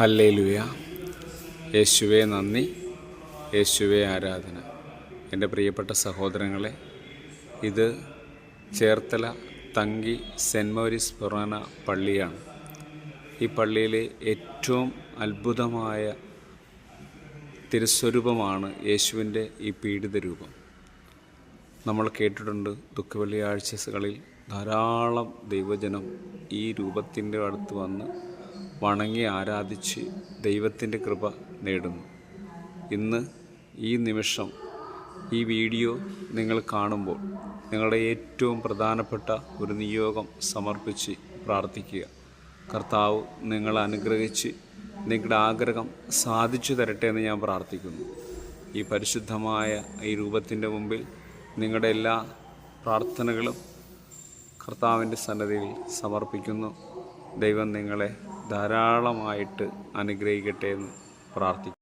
Hallelujah. യേശുവെ നന്ദി. യേശുവെ ആരാധന. എന്റെ പ്രിയപ്പെട്ട സഹോദരങ്ങളെ ഇത് ചേർത്തല തങ്കി സെന്റ് മോരിസ് പുറാന പള്ളിയാണ്. ഈ പള്ളിയിലെ ഏറ്റവും അത്ഭുതമായ തിരുസ്വരൂപമാണ് യേശുവിന്റെ ഈ പീഡിത രൂപം. നമ്മൾ കേട്ടിട്ടുണ്ട് ദുഃഖവെള്ളിയാഴ്ചകളിൽ ധാരാളം ദൈവജനം ഈ രൂപത്തിന്റെ അടുത്ത് വന്ന് വണങ്ങി ആരാധിച്ച് ദൈവത്തിന്റെ കൃപ നേടുന്നു. ഇന്ന് ഈ നിമിഷം ഈ വീഡിയോ നിങ്ങൾ കാണുമ്പോൾ നിങ്ങളുടെ ഏറ്റവും പ്രധാനപ്പെട്ട ഒരു നിയോഗം സമർപ്പിച്ച് പ്രാർത്ഥിക്കുക. കർത്താവ് നിങ്ങളെ അനുഗ്രഹിച്ച് നിങ്ങളുടെ ആഗ്രഹം സാധിച്ചു തരട്ടെ എന്ന് ഞാൻ പ്രാർത്ഥിക്കുന്നു. ഈ പരിശുദ്ധമായ ഈ രൂപത്തിന്റെ മുമ്പിൽ നിങ്ങളുടെ എല്ലാ പ്രാർത്ഥനകളും കർത്താവിന്റെ സന്നദ്ധിയിൽ സമർപ്പിക്കുന്നു. ദൈവം നിങ്ങളെ ധാരാളമായിട്ട് അനുഗ്രഹിക്കട്ടെ എന്ന് പ്രാർത്ഥിക്കുന്നു.